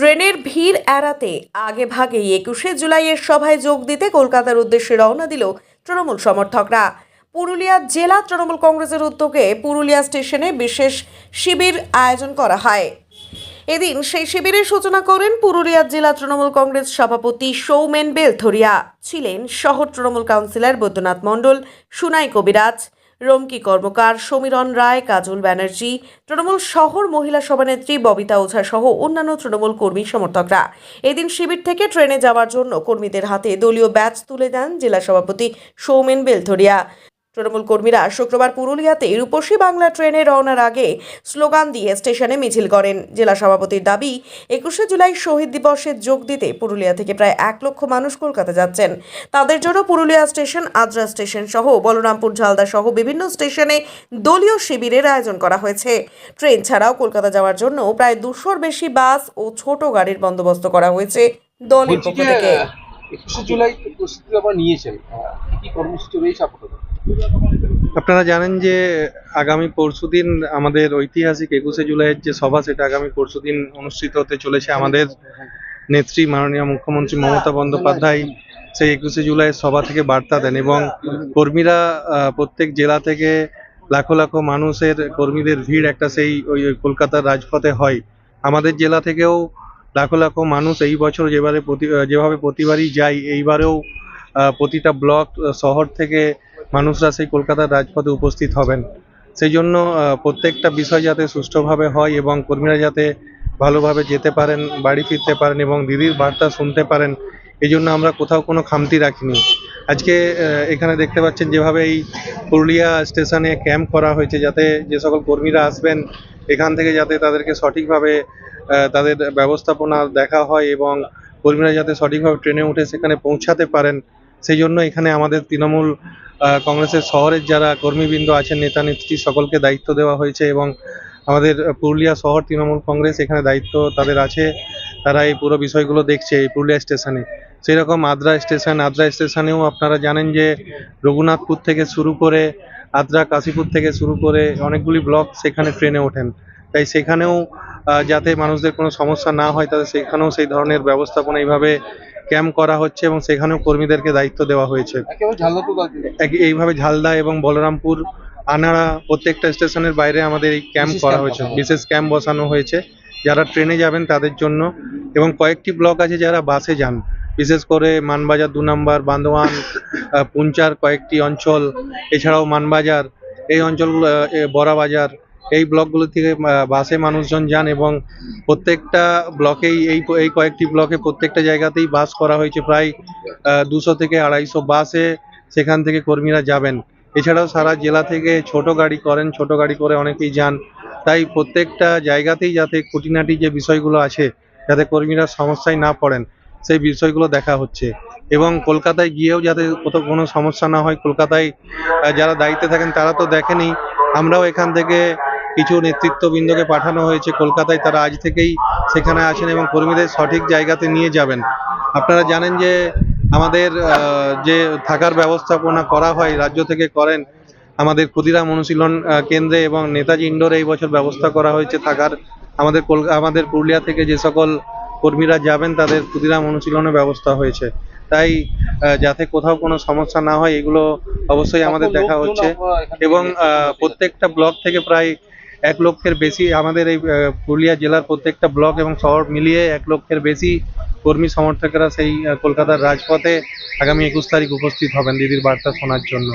ট্রেনের ভিড় এড়াতে আগে ভাগেই একুশে জুলাইয়ের সভায় যোগ দিতে কলকাতার উদ্দেশ্যে রওনা দিল তৃণমূল সমর্থকরা। পুরুলিয়া জেলা তৃণমূল কংগ্রেসের উদ্যোগে পুরুলিয়া স্টেশনে বিশেষ শিবির আয়োজন করা হয়। এদিন সেই শিবিরের সূচনা করেন পুরুলিয়া জেলা তৃণমূল কংগ্রেস সভাপতি সৌমেন বেলথরিয়া। ছিলেন শহর তৃণমূল কাউন্সিলর বৈদ্যনাথ মণ্ডল, সুনাই কবিরাজ রমকি কর্মকার সমীরণ রায়, কাজল ব্যানার্জি, তৃণমূল শহর মহিলা সভানেত্রী ববিতা ওঝা সহ অন্যান্য তৃণমূল কর্মী সমর্থকরা। এদিন শিবির থেকে ট্রেনে যাওয়ার জন্য কর্মীদের হাতে দলীয় ব্যাচ তুলে দেন জেলা সভাপতি সৌমেন বেলথরিয়া তৃণমূল কর্মীরা শুক্রবার পুরুলিয়াতে রূপসী বাংলা ট্রেনে রওনার আগে স্লোগান দিয়ে স্টেশনে মিছিল করেন। জেলা সভাপতির দাবি একুশে জুলাই শহীদ দিবসে যোগ দিতে পুরুলিয়া থেকে প্রায় এক লক্ষ মানুষ কলকাতা যাচ্ছেন। তাদের জন্য পুরুলিয়া স্টেশন আদ্রা স্টেশন সহ বলরামপুর ঝালদা সহ বিভিন্ন স্টেশনে দলীয় শিবিরের আয়োজন করা হয়েছে। ট্রেন ছাড়াও কলকাতা যাওয়ার জন্য প্রায় দুশোর বেশি বাস ও ছোট গাড়ির বন্দোবস্ত করা হয়েছে দলের পক্ষ থেকে। একুশে জুলাই নিয়েছেন। কি কর্মসূচি রয়েছে আপাতত? আপনারা জানেন যে আগামী পরশুদিন আমাদের ঐতিহাসিক একুশে জুলাইয়ের যে সভা, সেটা আগামী পরশুদিন অনুষ্ঠিত হতে চলেছে আমাদের নেত্রী মাননীয় মুখ্যমন্ত্রী মমতা বন্দ্যোপাধ্যায় সেই একুশে জুলাইয়ের সভা থেকে বার্তা দেন এবং কর্মীরা প্রত্যেক জেলা থেকে লাখো লাখো মানুষের কর্মীদের ভিড় একটা সেই ওই কলকাতার রাজপথে হয়। আমাদের জেলা থেকেও লাখো লাখো মানুষ এই বছর যেবারে প্রতি যেভাবে প্রতিবারই যায়, এইবারেও প্রতিটা ব্লক শহর থেকে মানুষরা সেই কলকাতার রাজপথে উপস্থিত হবেন। সেই জন্য প্রত্যেকটা বিষয় যাতে সুষ্ঠুভাবে হয় এবং কর্মীরা যাতে ভালোভাবে যেতে পারেন, বাড়ি ফিরতে পারেন এবং দিদির বার্তা শুনতে পারেন এই জন্য আমরা কোথাও কোনো খামতি রাখিনি। আজকে এখানে দেখতে পাচ্ছেন যেভাবে এই পুরুলিয়া স্টেশনে ক্যাম্প করা হয়েছে যাতে যে সকল কর্মীরা আসবেন, এখান থেকে যাতে তাদেরকে সঠিকভাবে তাদের ব্যবস্থাপনা দেখা হয় এবং কর্মীরা যাতে সঠিকভাবে ট্রেনে উঠে সেখানে পৌঁছাতে পারেন। সেই জন্য এখানে আমাদের তৃণমূল কংগ্রেসের শহরের যারা কর্মীবৃন্দ আছেন, নেতা নেত্রী, সকলকে দায়িত্ব দেওয়া হয়েছে এবং আমাদের পুরুলিয়া শহর তৃণমূল কংগ্রেস এখানে দায়িত্ব তাদের আছে। তারা এই পুরো বিষয়গুলো দেখছে এই পুরুলিয়া স্টেশনে। সেই রকম আদ্রা স্টেশন, আদ্রা স্টেশনেও আপনারা জানেন যে রঘুনাথপুর থেকে শুরু করে আদ্রা কাশীপুর থেকে শুরু করে অনেকগুলি ব্লক সেখানে ট্রেনে ওঠেন। তাই সেখানেও যাতে মানুষদের কোনো সমস্যা না হয় তাদের সেখানেও সেই ধরনের ব্যবস্থাপনা এইভাবে ক্যাম্প করা হচ্ছে এবং সেখানেও কর্মীদেরকে দায়িত্ব দেওয়া হয়েছে। এইভাবে ঝালদা এবং বলরামপুর আনাড়া প্রত্যেকটা স্টেশনের বাইরে আমাদের এই ক্যাম্প করা হয়েছে। বিশেষ ক্যাম্প বসানো হয়েছে। যারা ট্রেনে যাবেন তাদের জন্য এবং কয়েকটি ব্লক আছে যারা বাসে যান। বিশেষ করে মানবাজার দু নম্বর বান্দোয়ান পুঞ্চার কয়েকটি অঞ্চল এছাড়াও মানবাজার। এই অঞ্চলগুলো বড়াবাজার এই ব্লকগুলো থেকে বাসে মানুষজন যান এবং প্রত্যেকটা ব্লকেই এই এই কয়েকটি ব্লকে প্রত্যেকটা জায়গাতেই বাস করা হয়েছে। প্রায় দুশো থেকে আড়াইশো বাসে সেখান থেকে কর্মীরা যাবেন। এছাড়াও সারা জেলা থেকে ছোট গাড়ি করেন, ছোট গাড়ি করে অনেকেই যান। তাই প্রত্যেকটা জায়গাতেই যাতে খুঁটিনাটি যে বিষয়গুলো আছে, যাতে কর্মীরা সমস্যায় না পড়েন, সেই বিষয়গুলো দেখা হচ্ছে। এবং কলকাতায় গিয়েও যাতে কোথাও কোনো সমস্যা না হয়, কলকাতায় যারা দায়িত্বে থাকেন তারা তো দেখেনি। আমরাও এখান থেকে কিছু নেতৃত্ববৃন্দকে পাঠানো হয়েছে। কলকাতায় তারা আজ থেকেই সেখানে আছেন এবং কর্মীদের সঠিক জায়গাতে নিয়ে যাবেন। আপনারা জানেন যে আমাদের যে থাকার ব্যবস্থাপনা করা হয় রাজ্য থেকে করেন আমাদের ক্ষুদিরাম অনুশীলন কেন্দ্রে এবং নেতাজি ইন্ডোরে এই বছর ব্যবস্থা করা হয়েছে থাকার। আমাদের আমাদের পুরুলিয়া থেকে যে সকল কর্মীরা যাবেন তাদের ক্ষুদিরাম অনুশীলনের ব্যবস্থা হয়েছে। তাই যাতে কোথাও কোনো সমস্যা না হয় এগুলো অবশ্যই আমাদের দেখা হচ্ছে। এবং প্রত্যেকটা ব্লক থেকে প্রায় এক লক্ষের বেশি আমাদের এই পুরুলিয়া জেলার প্রত্যেকটা ব্লক এবং শহর মিলিয়ে এক লক্ষের বেশি কর্মী সমর্থকেরা সেই কলকাতার রাজপথে আগামী একুশ তারিখ উপস্থিত হবেন। দিদির বার্তা শোনার জন্য।